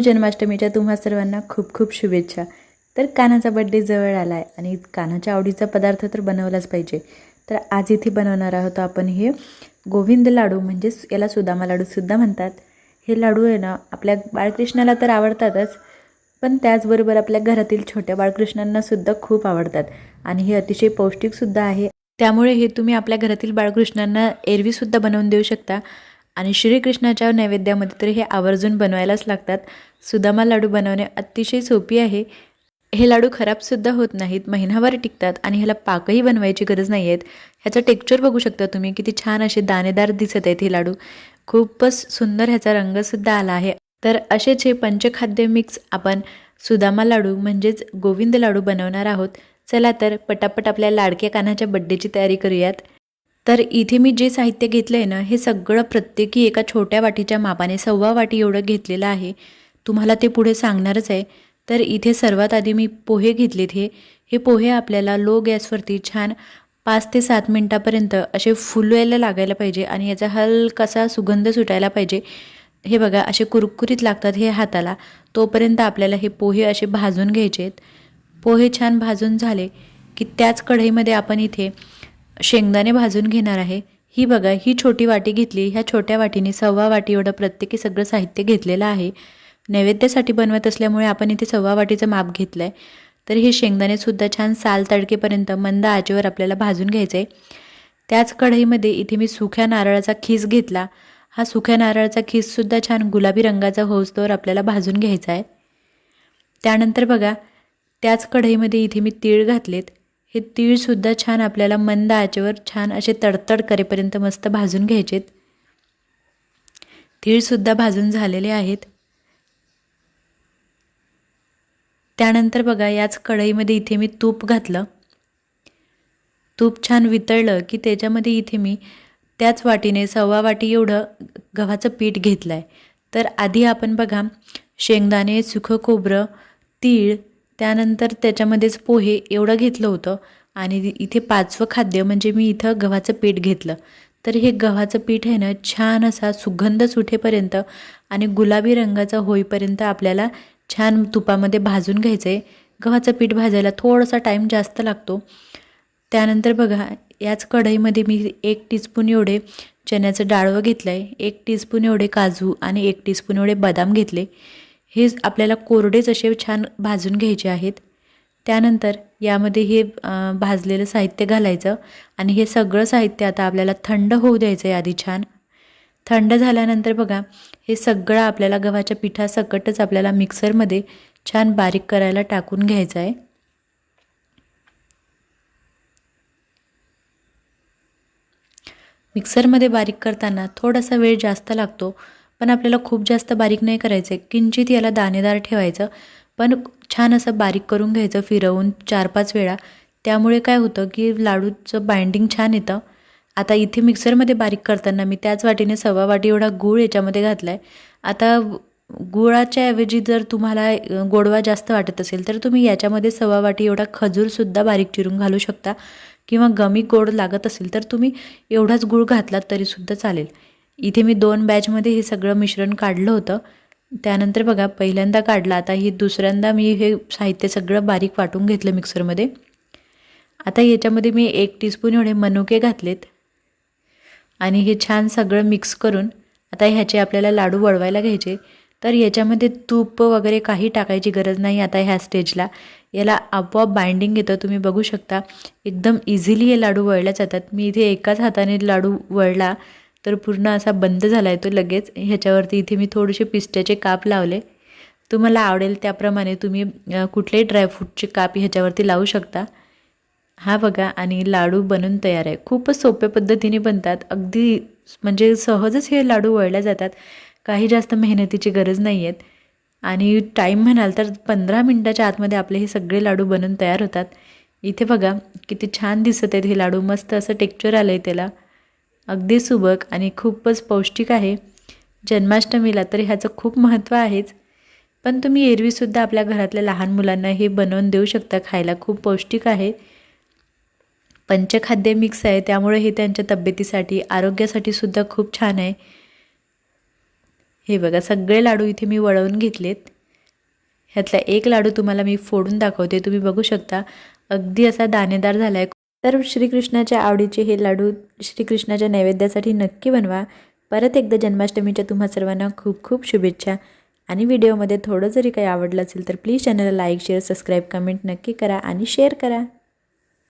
जन्माष्टमीच्या तुम्हा सर्वांना खूप खूप शुभेच्छा. तर कानाचा बड्डे जवळ आला आहे आणि कानाच्या आवडीचा पदार्थ तर बनवलाच पाहिजे. तर आज इथे बनवणार आहोत आपण हे गोविंद लाडू म्हणजेच याला सुदामा लाडूसुद्धा म्हणतात. हे लाडू आहे ना आपल्या बाळकृष्णाला तर आवडतातच पण त्याचबरोबर आपल्या घरातील छोट्या बाळकृष्णांनासुद्धा खूप आवडतात. आणि हे अतिशय पौष्टिकसुद्धा आहे. त्यामुळे हे तुम्ही आपल्या घरातील बाळकृष्णांना एरवीसुद्धा बनवून देऊ शकता. आणि श्रीकृष्णाच्या नैवेद्यामध्ये तर हे आवर्जून बनवायलाच लागतात. सुदामा लाडू बनवणे अतिशय सोपी आहे. हे लाडू खराबसुद्धा होत नाहीत महिनाभर टिकतात आणि ह्याला पाकही बनवायची गरज नाही आहेत ह्याचं टेक्स्चर बघू शकता तुम्ही किती छान असे दाणेदार दिसत आहेत हे लाडू. खूपच सुंदर ह्याचा रंगसुद्धा आला आहे. तर असेच हे पंचखाद्य मिक्स आपण सुदामा लाडू म्हणजेच गोविंद लाडू बनवणार आहोत. चला तर पटापट आपल्या लाडक्या कानाच्या बड्डेची तयारी करूयात. तर इथे मी जे साहित्य घेतलं आहे ना हे सगळं प्रत्येकी एका छोट्या वाटीच्या मापाने सव्वा वाटी एवढं घेतलेलं आहे. तुम्हाला ते पुढे सांगणारच आहे. तर इथे सर्वात आधी मी पोहे घेतलेत हे. हे पोहे आपल्याला लो गॅसवरती छान पाच ते सात मिनटापर्यंत असे फुलवायला लागायला पाहिजे आणि याचा हलकासा सुगंध सुटायला पाहिजे. हे बघा असे कुरकुरीत लागतात हे हाताला. तोपर्यंत आपल्याला हे पोहे असे भाजून घ्यायचे आहेत पोहे छान भाजून झाले की त्याच कढईमध्ये आपण इथे शेंगदाणे भाजून घेणार आहे. ही बघा ही छोटी वाटी घेतली ह्या छोट्या वाटीने सव्वा वाटी एवढं प्रत्येकी सगळं साहित्य घेतलेलं आहे. नैवेद्यासाठी बनवत असल्यामुळे आपण इथे सव्वा वाटीचं माप घेतलं आहे तर हे शेंगदाणेसुद्धा छान साल तडकेपर्यंत मंद आचेवर आपल्याला भाजून घ्यायचं आहे त्याच कढईमध्ये इथे मी सुक्या नारळाचा खीस घेतला. हा सुक्या नारळाचा खीससुद्धा छान गुलाबी रंगाचा होसतोवर आपल्याला भाजून घ्यायचा आहे त्यानंतर बघा त्याच कढईमध्ये इथे मी तीळ घातलेत. हे तीळसुद्धा छान आपल्याला मंद आचेवर छान असे तडतड करेपर्यंत मस्त भाजून घ्यायचेत. तीळसुद्धा भाजून झालेले आहेत. त्यानंतर बघा याच कढईमध्ये इथे मी तूप घातलं. तूप छान वितळलं की त्याच्यामध्ये इथे मी त्याच वाटीने सव्वा वाटी एवढं गव्हाचं पीठ घेतलं आहे तर आधी आपण बघा शेंगदाणे सुखं खोबरं तीळ त्यानंतर त्याच्यामध्येच पोहे एवढं घेतलं होतं आणि इथे पाचवं खाद्य म्हणजे मी इथं गव्हाचं पीठ घेतलं. तर हे गव्हाचं पीठ आहे ना छान असा सुगंध सुटेपर्यंत आणि गुलाबी रंगाचा होईपर्यंत आपल्याला छान तुपामध्ये भाजून घ्यायचं आहे गव्हाचं पीठ भाजायला थोडासा टाईम जास्त लागतो. त्यानंतर बघा याच कढईमध्ये मी एक टीस्पून एवढे चण्याचं डाळवं घेतलं आहे एक टीस्पून एवढे काजू आणि एक टीस्पून एवढे बदाम घेतले. हे आपल्याला कोरडेच असे छान भाजून घ्यायचे आहेत. त्यानंतर यामध्ये हे भाजलेलं साहित्य घालायचं आणि हे सगळं साहित्य आता आपल्याला थंड होऊ द्यायचं आहे आधी छान. थंड झाल्यानंतर बघा हे सगळं आपल्याला गव्हाच्या पिठासकटच आपल्याला मिक्सरमध्ये छान बारीक करायला टाकून घ्यायचं आहे मिक्सरमध्ये बारीक करताना थोडासा वेळ जास्त लागतो. पण आपल्याला खूप जास्त बारीक नाही करायचं. आहे किंचित याला दाणेदार ठेवायचं. पण छान असं बारीक करून घ्यायचं फिरवून चार पाच वेळा. त्यामुळे काय होतं की लाडूचं बाइंडिंग छान येतं. आता इथे मिक्सरमध्ये बारीक करताना मी त्याच वाटीने सव्वा वाटी एवढा गूळ याच्यामध्ये घातला आहे आता गुळाच्या ऐवजी जर तुम्हाला गोडवा जास्त वाटत असेल तर तुम्ही याच्यामध्ये सव्वा वाटी एवढा खजूरसुद्धा बारीक चिरून घालू शकता. किंवा गमी गोड लागत असेल तर तुम्ही एवढाच गूळ घातलात तरीसुद्धा चालेल. इथे मी दोन बॅचमध्ये हे सगळं मिश्रण काढलं होतं. त्यानंतर बघा पहिल्यांदा काढलं. आता ही दुसऱ्यांदा मी हे साहित्य सगळं बारीक वाटून घेतलं मिक्सरमध्ये आता याच्यामध्ये मी एक टीस्पून एवढे मनुके घातलेत. आणि हे छान सगळं मिक्स करून आता ह्याचे आपल्याला लाडू वळवायला घ्यायचे. तर याच्यामध्ये तूप वगैरे काही टाकायची गरज नाही आता ह्या स्टेजला याला आपोआप बाइंडिंग येतं. तुम्ही बघू शकता एकदम इझिली हे लाडू वळल्या जातात. मी इथे एकाच हाताने लाडू वळला. तर पूर्ण असा बंद झाला आहे तो लगेच. ह्याच्यावरती इथे मी थोडेसे पिस्ट्याचे काप लावले. तुम्हाला आवडेल त्याप्रमाणे तुम्ही कुठलेही ड्रायफ्रूटचे काप ह्याच्यावरती लावू शकता. हा बघा आणि लाडू बनून तयार आहे. खूपच सोप्या पद्धतीने बनतात. अगदी म्हणजे सहजच हे लाडू वळल्या जातात. काही जास्त मेहनतीची गरज नाही आहेत आणि टाईम म्हणाल तर पंधरा मिनटाच्या आतमध्ये आपले हे सगळे लाडू बनून तयार होतात. इथे बघा किती छान दिसत आहेत हे लाडू. मस्त असं टेक्चर आलं आहे त्याला. अगदी सुबक आणि खूपच पौष्टिक आहे. जन्माष्टमीला तर ह्याचं खूप महत्त्व आहेच. पण तुम्ही एरवीसुद्धा आपल्या घरातल्या लहान मुलांना हे बनवून देऊ शकता खायला खूप पौष्टिक आहे. पंचखाद्य मिक्स आहे त्यामुळे हे त्यांच्या तब्येतीसाठी आरोग्यासाठी सुद्धा खूप छान आहे. हे बघा सगळे लाडू इथे मी वळवून घेतलेत. ह्यातला एक लाडू तुम्हाला मी फोडून दाखवते तुम्ही बघू शकता. अगदी असा दाणेदार झाला आहे तर श्रीकृष्णाच्या आवडीचे हे लाडू श्रीकृष्णाच्या नैवेद्यासाठी नक्की बनवा. परत एकदा जन्माष्टमीच्या तुम्हा सर्वांना खूप खूप शुभेच्छा. आणि व्हिडिओमध्ये थोडं जरी काही आवडलं असेल तर प्लीज चॅनलला लाईक शेअर सबस्क्राईब कमेंट नक्की करा आणि शेअर करा.